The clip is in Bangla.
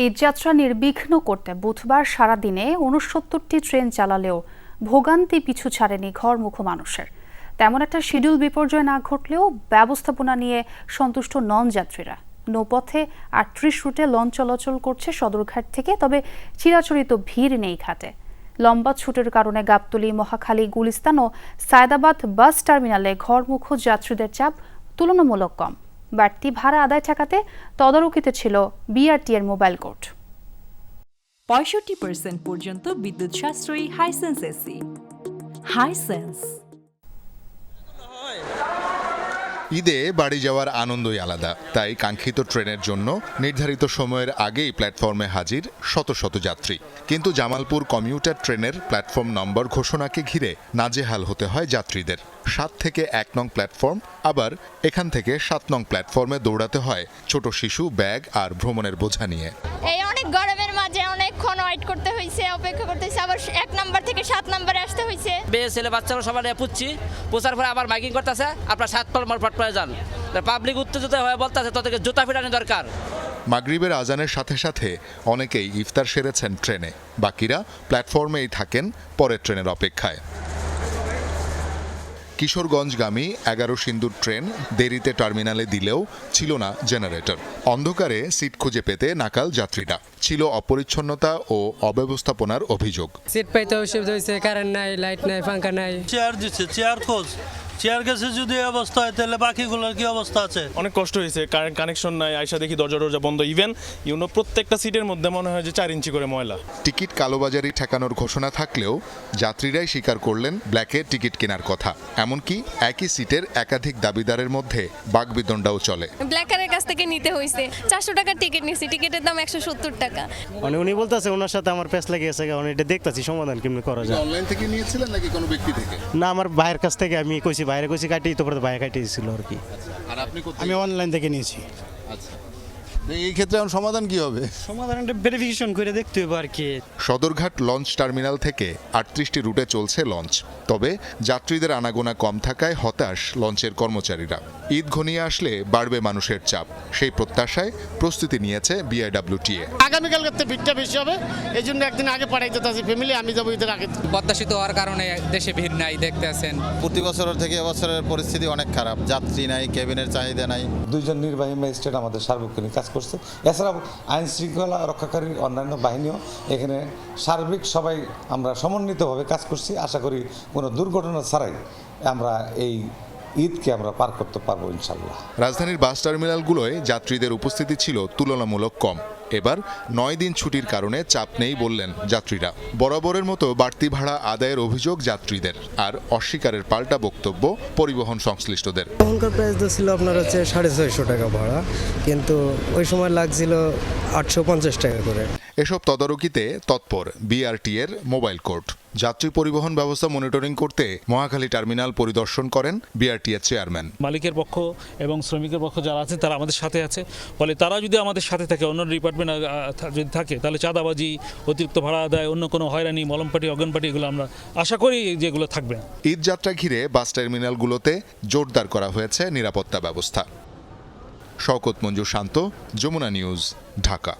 এই যাত্রা নির্বিঘ্ন করতে বুধবার সারাদিনে উনসত্তরটি ট্রেন চালালেও ভোগান্তি পিছু ছাড়েনি ঘরমুখ মানুষের। তেমন একটা শিডিউল বিপর্যয় না ঘটলেও ব্যবস্থাপনা নিয়ে সন্তুষ্ট নন যাত্রীরা। নৌপথে আটত্রিশ রুটে লঞ্চ চলাচল করছে সদরঘাট থেকে, তবে চিরাচরিত ভিড় নেই ঘাটে। লম্বা ছুটের কারণে গাবতলী, মহাখালী, গুলিস্তান ও সায়দাবাদ বাস টার্মিনালে ঘরমুখ যাত্রীদের চাপ তুলনামূলক কম। বাড়তি ভাড়া আদায় ঠেকাতে তদারকিতে ছিল বিআরটি এর মোবাইল কোর্ট পঁয়ষট্টি পার্সেন্ট পর্যন্ত বিদ্যুৎ সাশ্রয়ী হাইসেন্স এসি হাইসেন্স ঈদে বাড়ি যাওয়ার আনন্দই আলাদা। তাই কাঙ্ক্ষিত ট্রেনের জন্য নির্ধারিত সময়ের আগেই প্ল্যাটফর্মে হাজির শত শত যাত্রী। কিন্তু জামালপুর কমিউটার ট্রেনের প্ল্যাটফর্ম নম্বর ঘোষণাকে ঘিরে নাজেহাল হতে হয় যাত্রীদের। সাত থেকে এক নং প্ল্যাটফর্ম, আবার এখান থেকে সাত নং প্ল্যাটফর্মে দৌড়াতে হয় ছোট শিশু, ব্যাগ আর ভ্রমণের বোঝা নিয়ে। অনেক গরমের মাঝে অনেকক্ষণ ওয়েট করতে হয়েছে অপেক্ষা করতে হয়েছে আবার এক নাম্বার থেকে সাত নাম্বারে আসতে হয়েছে মেয়ে ছেলে বাচ্চারা সবাই নিয়ে পুচ্ছি পোচার পরে আবার মাইকিং করতেছে আপনার সাত পাল ফট পরে যান। পাবলিক উত্তেজিত হয়ে বলতেছে তাদেরকে জুতা ফিরানি দরকার। মাগরিবের আজানের সাথে সাথে অনেকেই ইফতার সেরেছেন ট্রেনে। বাকিরা প্ল্যাটফর্মেই থাকেন পরের ট্রেনের অপেক্ষায়। কিশোরগঞ্জগামী এগারো সিন্দুর ট্রেন দেরিতে টার্মিনালে দিলেও ছিল না জেনারেটর। অন্ধকারে সিট খুঁজে পেতে নাকাল যাত্রীরা। ছিল অপরিচ্ছন্নতা ও অব্যবস্থাপনার অভিযোগ। সিট পাইতে অসুবিধা হয়েছে কারেন্ট নাই লাইট নাই পাঙ্খা নাই। চেয়ার দিচ্ছে চেয়ার খোঁজ। চেয়ার গেছে যদি অবস্থা হয় তাহলে বাকিগুলোর কি অবস্থা আছে? অনেক কষ্ট হয়েছে কারেন্ট কানেকশন নাই আইসা দেখি দরজা দরজা বন্ধ ইভেন ইউনো প্রত্যেকটা সিটের মধ্যে মনে হয় যে চার ইঞ্চি করে ময়লা। টিকিট কালোবাজারি ঠেকানোর ঘোষণা থাকলেও যাত্রীরাই স্বীকার করলেন ব্ল্যাকে টিকিট কেনার কথা। এমনকি একই সিটের একাধিক দাবিদারের মধ্যে বাগবিদণ্ডাও চলে। ব্ল্যাকারের কাছ থেকে নিতে হয়েছে চারশো টাকার টিকিট নিছি টিকিটের দাম একশো সত্তর টাকা। মানে উনি বলতেছে ওনার সাথে আমার পেস লেগে গেছে কারণ এটা দেখতাছি সমাধান কেমনি করা যায়। অনলাইন থেকে নিয়েছিলেন নাকি কোনো ব্যক্তি থেকে? না আমার ভাইয়ের কাছ থেকে আমি কইছি বাইরে কইছি কাটি তারপরে বাইরে কাটিয়েছিল আর কি। আর আপনি আমি অনলাইন থেকে নিয়েছি। আচ্ছা। এই ক্ষেত্রে এখন সমাধান কি হবে? সমাধানটা ভেরিফিকেশন করে দেখতে হবে আর কি। সদরঘাট লঞ্চ টার্মিনাল থেকে আটত্রিশটি রুটে চলছে লঞ্চ। তবে যাত্রীদের আনাগোনা কম থাকায় হতাশ লঞ্চের কর্মচারীরা। ঈদ ঘনিয়ে আসলে বাড়বে মানুষের চাপ। সেই প্রত্যাশায় প্রস্তুতি নিয়েছে বিআইডব্লিউটিএ আগামীকাল করতে ভিড়টা বেশি হবে এই জন্য একদিন আগে পাঠাইতে চাচ্ছি ফ্যামিলি আমি যাব ঈদের আগে। প্রত্যাশিত হওয়ার কারণে দেশে ভিড় নাই দেখতে আছেন প্রতি বছরের থেকে এবছরের পরিস্থিতি অনেক খারাপ যাত্রী নাই কেবিনের চাহিদা নাই। দুইজন নির্বাহী ম্যাজিস্ট্রেট আমাদের সার্বক্ষণিক কাজ করছে। এছাড়াও আইন শৃঙ্খলা রক্ষাকারী অন্যান্য বাহিনীও এখানে সার্বিক সবাই আমরা সমন্বিতভাবে কাজ করছি। আশা করি কোনো দুর্ঘটনা ছাড়াই আমরা এই ঈদকে আমরা পার করতে পারব ইনশাল্লাহ রাজধানীর বাস টার্মিনালগুলোয় যাত্রীদের উপস্থিতি ছিল তুলনামূলক কম। এবার নয় দিন ছুটির কারণে চাপ নেই বললেন যাত্রীরা। বরাবরের মতো বাড়তি ভাড়া আদায়ের অভিযোগ যাত্রীদের আর অস্বীকারের পাল্টা বক্তব্য পরিবহন সংশ্লিষ্টদের। তখনকার প্রাইস তো ছিল আপনার হচ্ছে সাড়ে ছয়শো টাকা ভাড়া কিন্তু ওই সময় লাগছিল আটশো পঞ্চাশ টাকা করে। এসব তদারকিতে তৎপর বিআরটি এর মোবাইল কোর্ট। যাত্রী পরিবহন ব্যবস্থা মনিটরিং করতে মহাখালী টার্মিনাল পরিদর্শন করেন বিআরটি এর চেয়ারম্যান। মালিকের পক্ষ এবং শ্রমিকের পক্ষ যারা আছেন তারা আমাদের সাথে আছে। ফলে তারা যদি আমাদের সাথে থাকে অন্য ডিপার্টমেন্ট যদি থাকে, তাহলে চাঁদাবাজি, অতিরিক্ত ভাড়া আদায়, অন্য কোনো হয়রানি, মলমপাটি অগনপাটি এগুলো আমরা আশা করি যেগুলো থাকবে ঈদ যাত্রা ঘিরে বাস টার্মিনালগুলোতে জোরদার করা হয়েছে নিরাপত্তা ব্যবস্থা। শওকত মঞ্জু শান্ত, যমুনা নিউজ, ঢাকা।